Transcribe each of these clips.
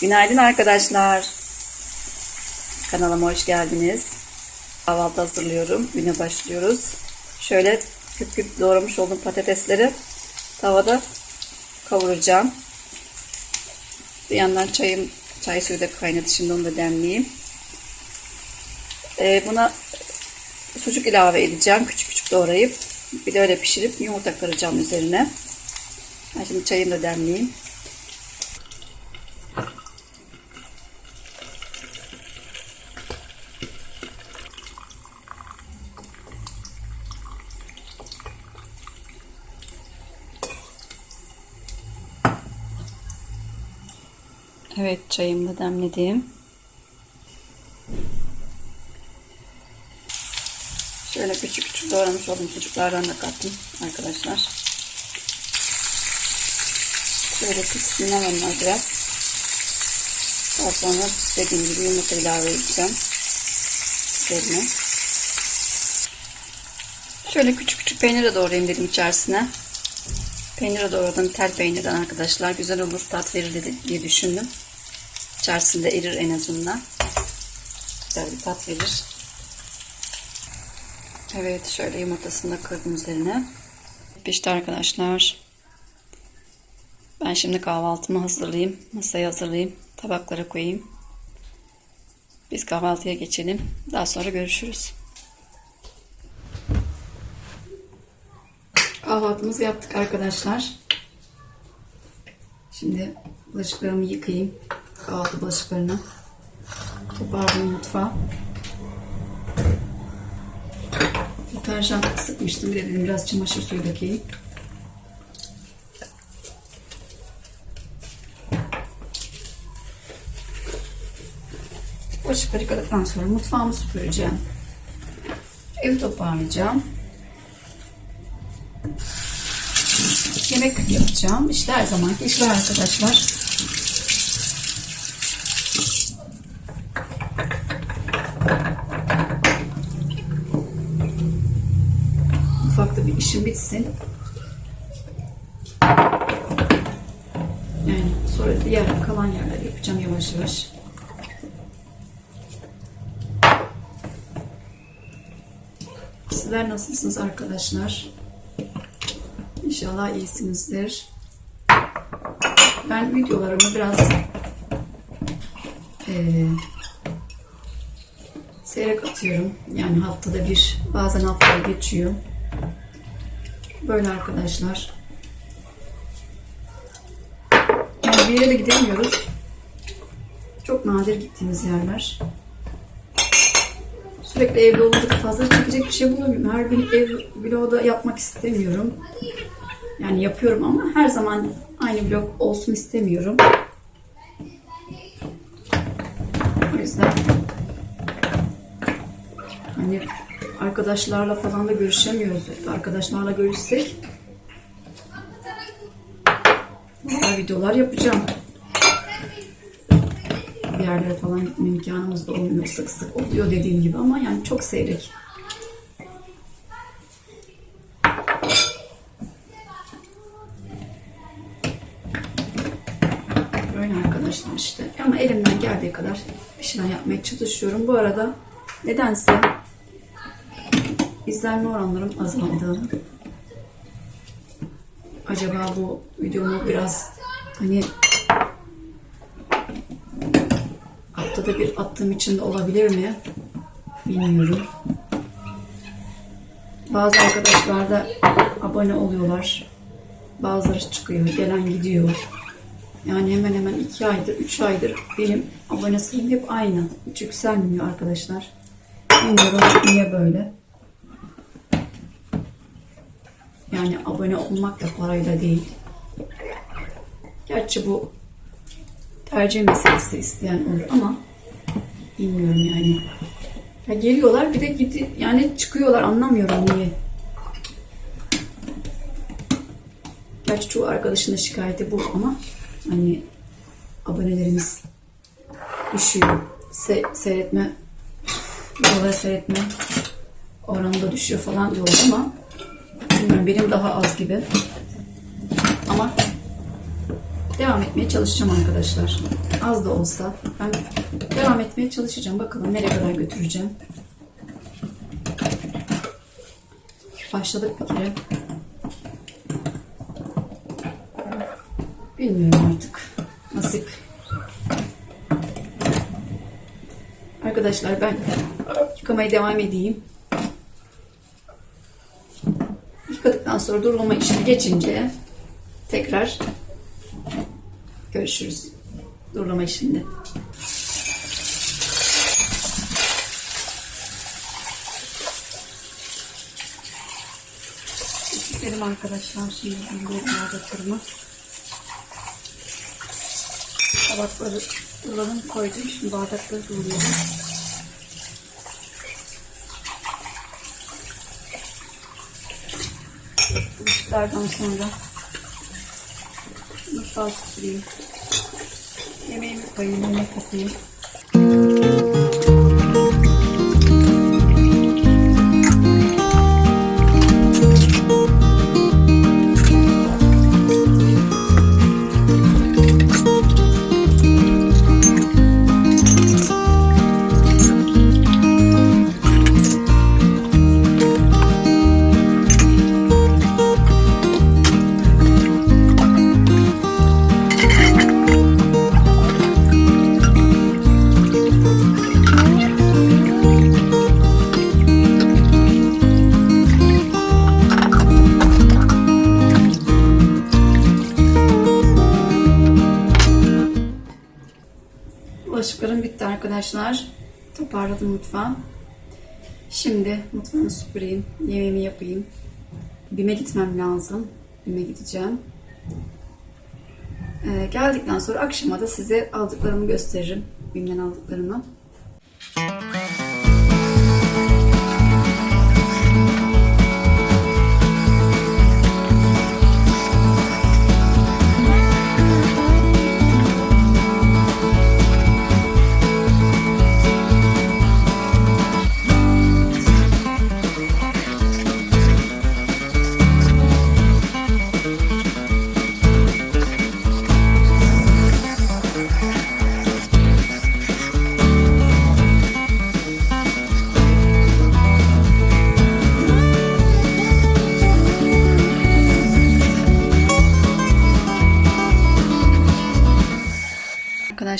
Günaydın arkadaşlar. Kanalıma hoş geldiniz. Kahvaltı hazırlıyorum. Güne başlıyoruz. Şöyle küp küp doğramış olduğum patatesleri tavada kavuracağım. Bir yandan çayım, çay suyu da kaynadı. Şimdi onu da demleyeyim. Ee, buna sucuk ilave edeceğim. Küçük küçük doğrayıp bir de öyle pişirip yumurta kıracağım üzerine. Ben şimdi çayımı da demleyeyim. Evet çayımı da demledim. Şöyle küçük küçük doğramış olduğum sucuklardan da kattım arkadaşlar. Şöyle pişsin onlar biraz. Daha sonra dediğim gibi yumurta ilave edeceğim. Üzerine. Şöyle küçük küçük peynir de doğrayayım dedim içerisine. Peynir doğradım. Tel peynirden arkadaşlar. Güzel olur. Tat verir dedi, diye düşündüm. İçerisinde erir en azından. Güzel bir tat verir. Evet şöyle yumurtasını da kırdım üzerine. Pişti arkadaşlar. Ben şimdi kahvaltımı hazırlayayım. Masayı hazırlayayım. Tabaklara koyayım. Biz kahvaltıya geçelim. Daha sonra görüşürüz. Kahvaltımızı yaptık arkadaşlar. Şimdi bulaşıklarımı yıkayayım. Kahvaltı bulaşıklarını. Toparlayayım mutfağa. Deterjan sıkmıştım. Bir de dedim biraz çamaşır suyu dökeyim. Bulaşıkları yıkadıktan sonra mutfağımı süpüreceğim. Evi toparlayacağım. Yemek yapacağım. İşte her zamanki işler arkadaşlar. Ufakta bir işim bitsin. Yani sonra diğer kalan yerleri yapacağım yavaş yavaş. Sizler nasılsınız arkadaşlar? İnşallah iyisinizdir. Ben videolarımı biraz eee seyrek atıyorum. Yani haftada bir, bazen haftada geçiyor. Böyle arkadaşlar. Yani bir yere de gidemiyoruz. Çok nadir gittiğimiz yerler. Sürekli evde olunca fazla çekecek bir şey bulamıyorum. Her gün ev vlogu da yapmak istemiyorum. Yani yapıyorum ama her zaman aynı vlog olsun istemiyorum. O yüzden hani arkadaşlarla falan da görüşemiyoruz. Arkadaşlarla görüşsek videolar yapacağım. Bir yerlere falan gitme imkanımız da olmuyor. Sık sık oluyor dediğim gibi ama yani çok seyrek. Böyle arkadaşlar işte. Ama elimden geldiği kadar bir şeyler yapmaya çalışıyorum. Bu arada nedense izlenme oranlarım azaldı. Acaba bu videomu biraz hani haftada bir attığım için de olabilir mi? Bilmiyorum. Bazı arkadaşlar da abone oluyorlar. Bazıları çıkıyor, gelen gidiyor. Yani hemen hemen iki aydır, üç aydır benim abone sayım hep aynı. Hiç yükselmiyor arkadaşlar. Bilmiyorum niye böyle. Yani abone olmak da parayla değil. Gerçi bu tercih meselesi isteyen olur ama bilmiyorum yani. Ya geliyorlar bir de gidi yani çıkıyorlar anlamıyorum niye. Gerçi çoğu arkadaşın da şikayeti bu ama hani abonelerimiz düşüyor. Se seyretme videoları seyretme oranı da düşüyor falan diyorlar ama bilmiyorum benim daha az gibi. Ama devam etmeye çalışacağım arkadaşlar. Az da olsa ben devam etmeye çalışacağım. Bakalım nereye kadar götüreceğim. Başladık bir kere. Bilmiyorum artık. Nasip. Arkadaşlar ben yıkamaya devam edeyim. Yıkadıktan sonra durulama işine geçince tekrar görüşürüz. Durulama işinde. Benim arkadaşlar şimdi bir bardaklarımı tabakları duruladım koydum. Şimdi bardakları duruluyorum. Bulaşıklardan sonra mutfağı süpüreyim. Yemeğimi koyayım, yemek yapayım. Arkadaşlar. Toparladım mutfağı. Şimdi mutfağımı süpüreyim. Yemeğimi yapayım. Bime gitmem lazım. Bime gideceğim. Ee, geldikten sonra akşama da size aldıklarımı gösteririm. Bim'den aldıklarımı.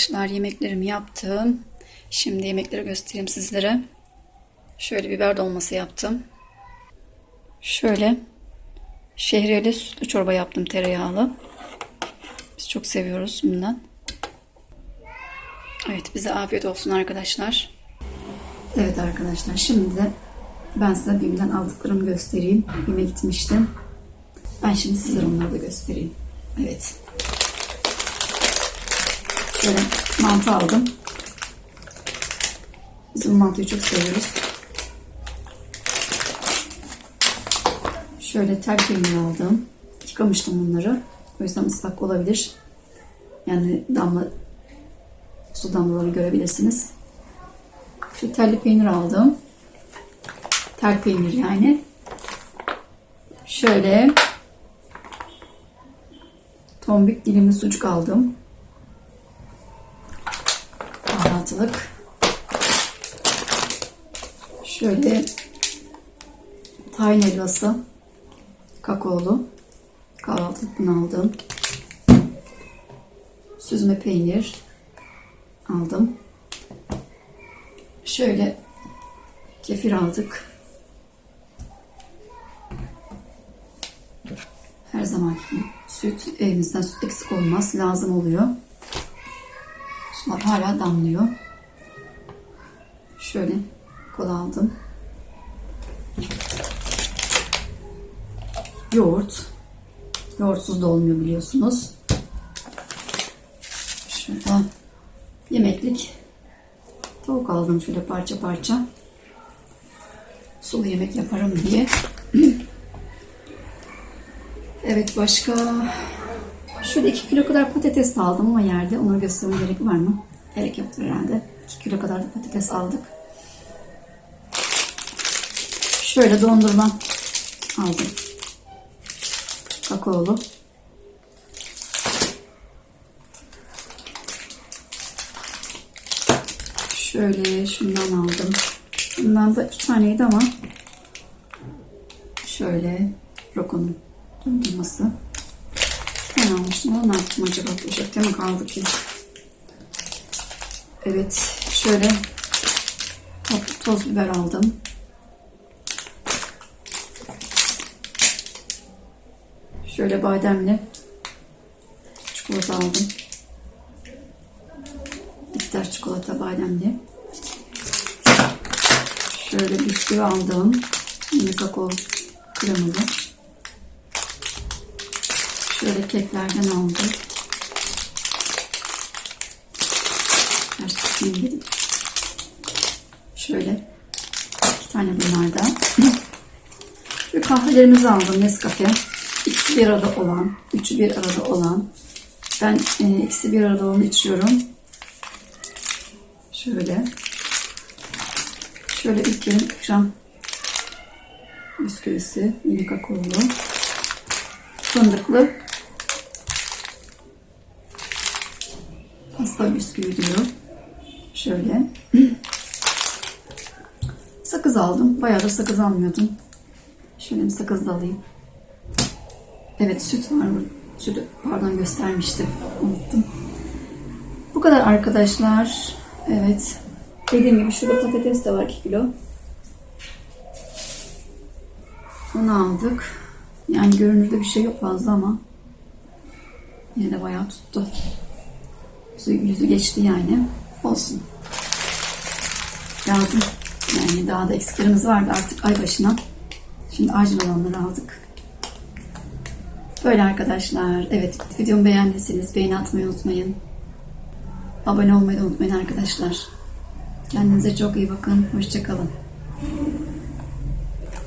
Arkadaşlar yemeklerimi yaptım. Şimdi yemekleri göstereyim sizlere. Şöyle biber dolması yaptım. Şöyle şehriyeli sütlü çorba yaptım tereyağlı. Biz çok seviyoruz bundan. Evet bize afiyet olsun arkadaşlar. Evet arkadaşlar şimdi de ben size BİM'den aldıklarımı göstereyim. BİM'e gitmiştim. Ben şimdi sizlere onları da göstereyim. Evet. Şöyle mantı aldım. Biz bu mantıyı çok seviyoruz. Şöyle tel peynir aldım. Yıkamıştım bunları. O yüzden ıslak olabilir. Yani damla su damlaları görebilirsiniz. Şu telli peynir aldım. Tel peynir yani. Şöyle tombik dilimli sucuk aldım kahvaltılık. Şöyle tahin helvası kakaolu kahvaltılık bunu aldım. Süzme peynir aldım. Şöyle kefir aldık. Her zamanki gibi süt evimizden süt eksik olmaz lazım oluyor. Sular hala damlıyor. Şöyle kola aldım. Yoğurt. Yoğurtsuz da olmuyor biliyorsunuz. Şurada yemeklik tavuk aldım şöyle parça parça. Sulu yemek yaparım diye. evet başka Şöyle 2 kilo kadar patates aldım ama yerde. Onları göstermem gerek var mı? Gerek yoktur herhalde. 2 kilo kadar da patates aldık. Şöyle dondurma aldım. Kakaolu. Şöyle şundan aldım. Bundan da iki taneydi ama şöyle rokonun dondurması. Ben almıştım. Onu ne yaptım acaba? Poşette mi kaldı ki? Evet. Şöyle toz biber aldım. Şöyle bademli çikolata aldım. Bitter çikolata bademli. Şöyle bisküvi aldım. Yine kakao kremalı. Şöyle keklerden aldım. Tutayım dedim. Şöyle iki tane bunlardan. Şu kahvelerimizi aldım Nescafe. İkisi bir arada olan, üçü bir arada olan. Ben e, ikisi bir arada olanı içiyorum. Şöyle. Şöyle ilk yerim ikram bisküvisi. Yine kakaolu. Fındıklı. Pasta bisküvi diyor. Şöyle. Sakız aldım. Bayağı da sakız almıyordum. Şöyle bir sakız da alayım. Evet süt var mı? Sütü pardon göstermiştim. Unuttum. Bu kadar arkadaşlar. Evet. Dediğim gibi şurada patates de var 2 kilo. Onu aldık. Yani görünürde bir şey yok fazla ama yine de bayağı tuttu. Yüzü, yüzü geçti yani. Olsun. Lazım. Yani daha da eksiklerimiz vardı artık ay başına. Şimdi acil olanları aldık. Böyle arkadaşlar. Evet videomu beğendiyseniz beğeni atmayı unutmayın. Abone olmayı da unutmayın arkadaşlar. Kendinize çok iyi bakın. Hoşçakalın.